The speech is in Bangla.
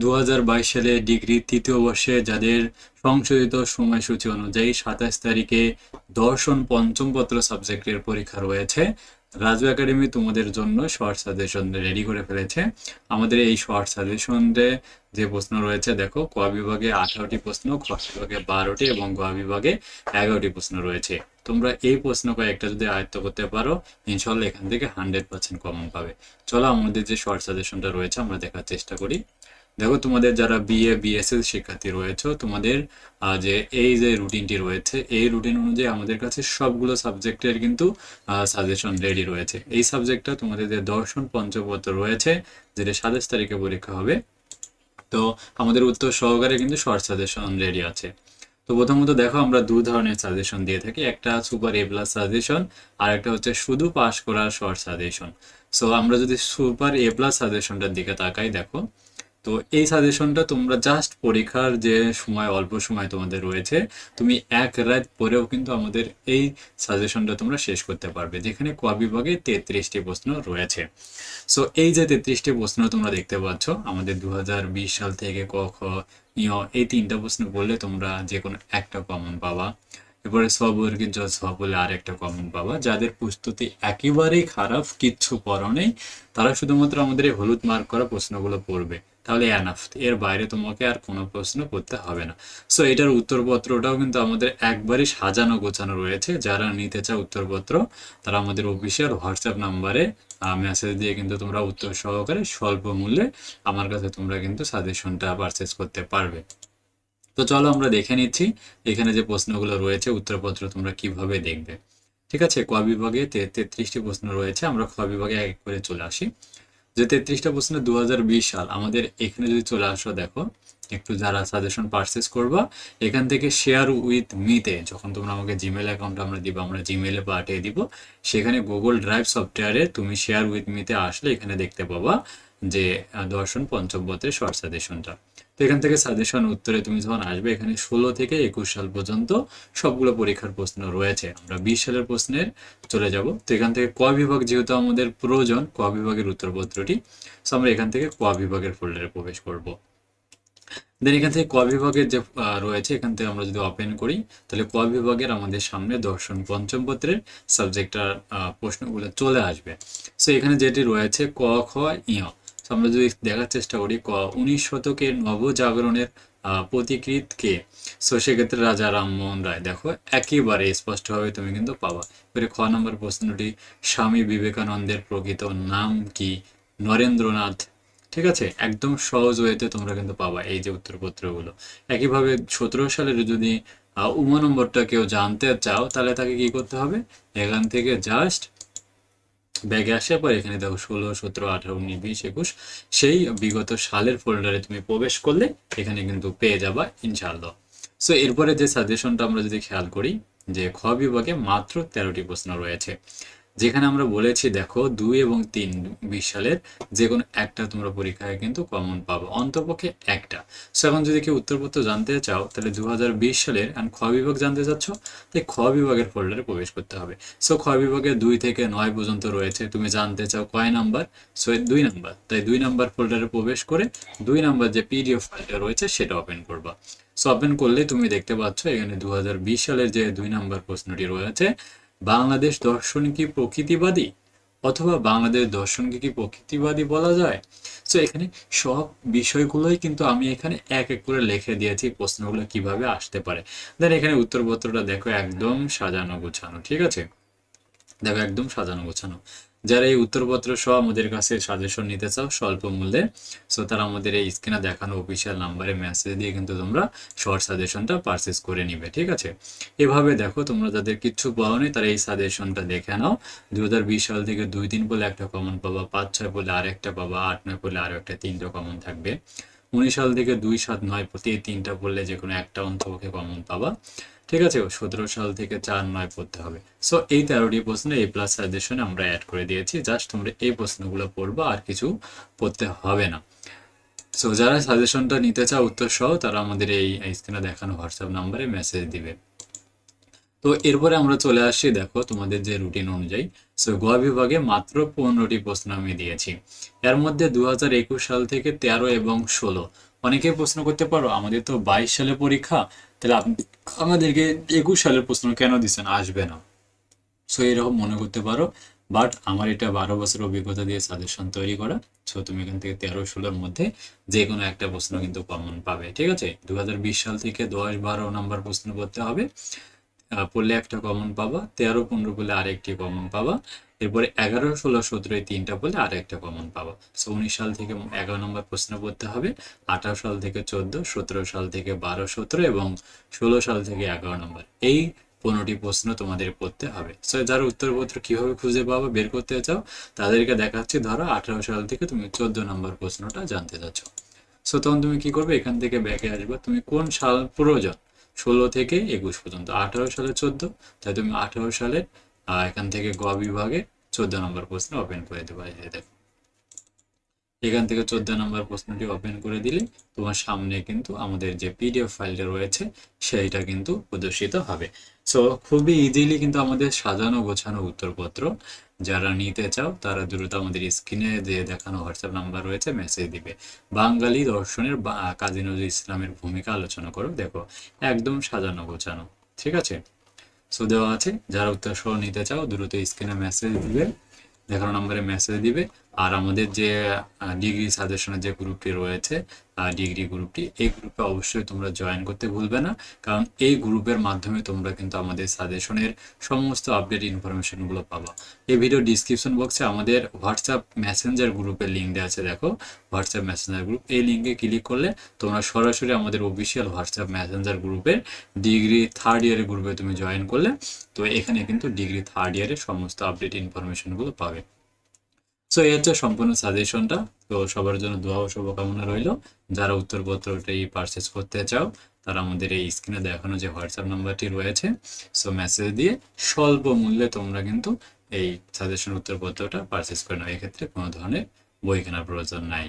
দু হাজার বাইশ সালে ডিগ্রি তৃতীয় বর্ষে যাদের সংশোধিত সময়সূচি অনুযায়ী সাতাশ তারিখে দর্শন পঞ্চম পত্র সাবজেক্টের পরীক্ষা রয়েছে। রাজু একাডেমি তোমাদের জন্য শর্ট সাজেশন রেডি করে ফেলেছে। আমাদের এই শর্ট সাজেশনে যে প্রশ্ন রয়েছে, দেখো, ক বিভাগে আঠারোটি প্রশ্ন, খ বিভাগে বারোটি এবং গ বিভাগে এগারোটি প্রশ্ন রয়েছে। তোমরা এই প্রশ্ন কয়েকটা যদি আয়ত্ত করতে পারো ইনশাল্লাহ এখান থেকে হান্ড্রেড পার্সেন্ট কমন পাবে। চলো, আমাদের যে শর্ট সাজেশনটা রয়েছে, আমরা দেখার চেষ্টা করি। দেখো, তোমাদের যারা বিএ বিএসএস শিক্ষার্থী রয়েছে, তোমাদের যে এই যে রুটিনটি রয়েছে এই রুটিন অনুযায়ী আমাদের কাছে সবগুলো সাবজেক্টের কিন্তু সাজেশন রেডি রয়েছে। এই সাবজেক্টটা তোমাদের যে দর্শন পঞ্চপত্র রয়েছে, যেটা সাতাশ তারিখে পরীক্ষা হবে, তো আমাদের উত্তর সহকারে কিন্তু শর্ট সাজেশন রেডি আছে। তো প্রথমত দেখো, আমরা দু ধরনের সাজেশন দিয়ে থাকি, একটা সুপার এ প্লাস সাজেশন আর একটা হচ্ছে শুধু পাস করার শর্ট সাজেশন সো আমরা যদি সুপার এ প্লাস সাজেশনটার দিকে তাকাই, দেখো তো এই সাজেশনটা তোমরা জাস্ট পরীক্ষার যে সময়, অল্প সময় তোমাদের রয়েছে, তুমি এক রাত পরেও কিন্তু আমাদের এই সাজেশনটা তোমরা শেষ করতে পারবে, যেখানে ক বিভাগে তেত্রিশটি প্রশ্ন রয়েছে। সো এই যে তেত্রিশটি প্রশ্ন তোমরা দেখতে পাচ্ছ, আমাদের দু হাজার বিশ সাল থেকে ক, খ ইয় এই তিনটা প্রশ্ন বললে তোমরা যে কোনো একটা কমন পাবা। এরপরে স্ববর্গীর সব বলে আর একটা কমন পাবা। যাদের প্রস্তুতি একেবারেই খারাপ, কিচ্ছু পড়ো নেই, তারা শুধুমাত্র আমাদের এই হলুদ মার্ক করা প্রশ্নগুলো পড়বে। তাহলে অ্যানাফ এর বাইরে তোমাকে আর কোনো প্রশ্ন করতে হবে না। সো এটার উত্তরপত্রটাও কিন্তু আমাদের একবারই সাজানো গোছানো রয়েছে। যারা নিতে চাও উত্তরপত্র, তারা আমাদের অফিসিয়াল হোয়াটসঅ্যাপ নাম্বারে মেসেজ দিয়ে কিন্তু তোমরা উত্তর সহকারে স্বল্প মূল্যে আমার কাছে তোমরা কিন্তু সাজেশনটা পারচেস করতে পারবে। তো চলো আমরা দেখে নিচ্ছি এখানে যে প্রশ্নগুলো রয়েছে, উত্তরপত্র তোমরা কীভাবে দেখবে। ঠিক আছে? ক বিভাগে তেত্রিশটি প্রশ্ন রয়েছে। আমরা খ বিভাগে এক করে চলে আসি। যে তেত্রিশটা প্রশ্ন দু সাল, আমাদের এখানে যদি চলে আসো দেখো, একটু যারা সাজেশন পারচেস করবা, এখান থেকে শেয়ার উইথ মিতে যখন তোমরা আমাকে জিমেল অ্যাকাউন্ট আমরা দিব, আমরা জিমেলে পাঠিয়ে দিব, সেখানে গুগল ড্রাইভ সফটওয়্যারে তুমি শেয়ার উইথ মিতে আসলে এখানে দেখতে পাবা যে দর্শন পঞ্চমপত্রের শর্ট সাজেশনটা তো এখান থেকে সাজেশন উত্তরে তুমি যখন আসবে, এখানে ষোলো থেকে একুশ সাল পর্যন্ত সবগুলো পরীক্ষার প্রশ্ন রয়েছে। আমরা বিশ সালের প্রশ্নের চলে যাব। তো এখান থেকে ক বিভাগ যেহেতু আমাদের প্রয়োজন, ক বিভাগের উত্তরপত্রটি তো আমরা এখান থেকে ক বিভাগের ফোল্ডারে প্রবেশ করব। দেন এখান থেকে ক বিভাগের যে রয়েছে, এখান থেকে আমরা যদি ওপেন করি, তাহলে ক বিভাগের আমাদের সামনে দর্শন পঞ্চম পত্রের সাবজেক্টটার প্রশ্নগুলো চলে আসবে। সো এখানে যেটি রয়েছে, ক, খ ইয় আমরা যদি দেখার চেষ্টা করি। উনিশ শতকের নবজাগরণের আহ, পথিকৃৎ কে? সো সেক্ষেত্রে রাজা রামমোহন রায়। দেখো একেবারে স্পষ্টভাবে তুমি কিন্তু পাবা। এবারে খ নম্বর প্রশ্নটি স্বামী বিবেকানন্দের প্রকৃত নাম কি? নরেন্দ্রনাথ। ঠিক আছে? একদম সহজ ওয়েতে তোমরা কিন্তু পাবা এই যে উত্তরপত্রগুলো। একইভাবে সতেরো সালের যদি উমা নম্বরটা কেউ জানতে চাও তাহলে তাকে কি করতে হবে? এখান থেকে জাস্ট ব্যাগে আসার পর এখানে দেখো ষোলো, সতেরো, আঠারো, উনিশ, বিশ, একুশ, সেই বিগত সালের ফোল্ডারে তুমি প্রবেশ করলে এখানে কিন্তু পেয়ে যাবা ইনশাল্লাহ সো এরপরে যে সাজেশনটা আমরা যদি খেয়াল করি, যে খ বিভাগে মাত্র তেরোটি প্রশ্ন রয়েছে। যেখানে আমরা বলেছি, দেখো, দুই এবং তিন বিশ সালের যে কোনো একটা তোমরা পরীক্ষায় কিন্তু কমন পাবে, অন্তপক্ষে একটা। সো এখন যদি কেউ উত্তরপত্র জানতে চাও, তাহলে দুই হাজার বিশ সালের and খ বিভাগ জানতে চাচ্ছ, তাই খ বিভাগের ফোল্ডারে প্রবেশ করতে হবে। সো খ বিভাগে দুই থেকে নয় পর্যন্ত রয়েছে, তুমি জানতে চাও কয় নাম্বার? সো দুই নাম্বার। তাই দুই নাম্বার ফোল্ডারে প্রবেশ করে দুই নাম্বার যে পিডিএফ ফাইলটা রয়েছে, সেটা ওপেন করবা। সো ওপেন করলে তুমি দেখতে পাচ্ছ, এখানে দুই হাজার বিশ সালের যে দুই নাম্বার প্রশ্নটি রয়েছে বাংলাদেশ দর্শন কি প্রকৃতিবাদী? অথবা বাংলাদেশ দর্শনকে কি প্রকৃতিবাদী বলা যায়? তো এখানে সব বিষয়গুলোই কিন্তু আমি এখানে এক এক করে লিখে দিয়েছি, প্রশ্নগুলো কীভাবে আসতে পারে। দেন এখানে উত্তরপত্রটা দেখো, একদম সাজানো গোছানো, ঠিক আছে? দেখো, একদম সাজানো গোছানো। যারা এই উত্তরপত্র সহ আমাদের কাছে সাজেশন নিতে চাও, স্বল্প মূল্যে সো তারা আমাদের এই স্ক্রিনে দেখানো অফিসিয়াল নাম্বারে মেসেজ দিয়ে কিন্তু তোমরা শর্ট সাজেশনটা পারচেস করে নিবে, ঠিক আছে? এভাবে দেখো, তোমরা যাদের কিচ্ছু পাওনি তারা এই সাজেশনটা দেখে নাও। দু হাজার বিশ সাল থেকে দুই তিন বলে একটা কমন পাবা, পাঁচ ছয় বলে আরেকটা পাবা, আট নয় বলে আরও একটা তিনটা কমন থাকবে। উনিশ সাল থেকে দুই সাত নয় প্রতি এই তিনটা পড়লে যে কোনো একটা অন্তপক্ষে কমন পাবা। ঠিক আছে? সতেরো সাল থেকে চার নয় পড়তে হবে। সো এই তেরোটি প্রশ্নে এই প্লাস সাজেশন আমরা অ্যাড করে দিয়েছি। জাস্ট তোমরা এই প্রশ্নগুলো পড়বা, আর কিছু পড়তে হবে না। সো যারা সাজেশনটা নিতে চাও উত্তর সহ, তারা আমাদের এই স্ক্রিনে দেখানো হোয়াটসঅ্যাপ নাম্বারে মেসেজ দিবে। তো এরপরে আমরা চলে আসছি দেখো তোমাদের যে রুটিন অনুযায়ী। সো গ বিভাগে মাত্র পনেরোটি প্রশ্ন আমি দিয়েছি। এর মধ্যে দুহাজার একুশ সাল থেকে তেরো এবং ষোলো। অনেকে প্রশ্ন করতে পারো, আমাদের তো বাইশ সালে পরীক্ষা, তাহলে আমাদেরকে একুশ সালের প্রশ্ন কেন দিচ্ছেন? আসবে না। সো এরকম মনে করতে পারো। বাট আমার এটা বারো বছর অভিজ্ঞতা দিয়ে সাজেশন তৈরি করা। সো তুমি এখান থেকে তেরো, ষোলোর মধ্যে যে কোনো একটা প্রশ্ন কিন্তু কমন পাবে, ঠিক আছে? দু হাজার বিশ সাল থেকে দশ, বারো নাম্বার প্রশ্ন করতে হবে। পড়লে একটা কমন পাবা, তেরো পনেরো পড়লে আরেকটি কমন পাবা, এরপরে এগারো, ষোলো, সতেরো এই তিনটা পড়লে আরেকটা কমন পাবা। সো উনিশ সাল থেকে এগারো নম্বর প্রশ্ন পড়তে হবে, আঠারো সাল থেকে চোদ্দ, সতেরো সাল থেকে বারো, সতেরো এবং ষোলো সাল থেকে এগারো নম্বর। এই পনেরোটি প্রশ্ন তোমাদের পড়তে হবে। সো যারা উত্তরপত্র কীভাবে খুঁজে পাবো, বের করতে চাও, তাদেরকে দেখাচ্ছি, ধরো আঠারো সাল থেকে তুমি চোদ্দ নম্বর প্রশ্নটা জানতে চাচ্ছ। সো তখন তুমি কি করবে? এখান থেকে ব্যাকে আসবে। তুমি কোন সাল প্রয়োজন? ষোলো থেকে একুশ পর্যন্ত আঠারো সালে চোদ্দ তাই তুমি আঠারো সালের আহ, এখান থেকে গ বিভাগে চোদ্দ নম্বর প্রশ্ন ওপেন করে দেবো দেখো। এখান থেকে চোদ্দ নম্বর প্রশ্নটি ওপেন করে দিলে তোমার সামনে কিন্তু আমাদের যে পিডিএফ ফাইলটা রয়েছে, সেইটা কিন্তু প্রদর্শিত হবে। সো খুবই ইজিলি কিন্তু আমাদের সাজানো গোছানো উত্তরপত্র, যারা নিতে চাও তারা দ্রুত আমাদের স্ক্রিনে যে দেখানো হোয়াটসঅ্যাপ নাম্বার রয়েছে মেসেজ দিবে। বাঙালি দর্শনের কাজী নজরুল ইসলামের ভূমিকা আলোচনা করো, দেখো, একদম সাজানো গোছানো, ঠিক আছে? সো দেওয়া আছে, যারা উত্তর সহ নিতে চাও দ্রুত স্ক্রিনে মেসেজ দিবে, দেখানো নম্বরে মেসেজ দিবে আর আমাদের যে ডিগ্রি সাজেশনের যে গ্রুপটি রয়েছে ডিগ্রি গ্রুপটি এই গ্রুপে অবশ্যই তোমরা জয়েন করতে ভুলবে না। কারণ এই গ্রুপের মাধ্যমে তোমরা কিন্তু আমাদের সাজেশনের সমস্ত আপডেট ইনফরমেশনগুলো পাবা। এই ভিডিও ডিসক্রিপশন বক্সে আমাদের হোয়াটসঅ্যাপ মেসেঞ্জার গ্রুপের লিঙ্ক দেওয়া আছে, দেখো। হোয়াটসঅ্যাপ মেসেঞ্জার গ্রুপ এই লিঙ্কে ক্লিক করলে তোমরা সরাসরি আমাদের অফিসিয়াল হোয়াটসঅ্যাপ মেসেঞ্জার গ্রুপের ডিগ্রি থার্ড ইয়ারের গ্রুপে তুমি জয়েন করলে, তো এখানে কিন্তু ডিগ্রি থার্ড ইয়ারের সমস্ত আপডেট ইনফরমেশনগুলো পাবে। সো এই হচ্ছে সম্পূর্ণ সাজেশনটা। তো সবার জন্য দোয়া ও শুভকামনা রইল। যারা উত্তরপত্রটাই পারচেস করতে চাও, তারা আমাদের এই স্ক্রিনে দেখানো যে হোয়াটসঅ্যাপ নাম্বারটি রয়েছে। সো মেসেজ দিয়ে স্বল্প মূল্যে তোমরা কিন্তু এই সাজেশন উত্তরপত্রটা পারচেস করে নাও। এক্ষেত্রে কোনো ধরনের বই কেনার প্রয়োজন নাই।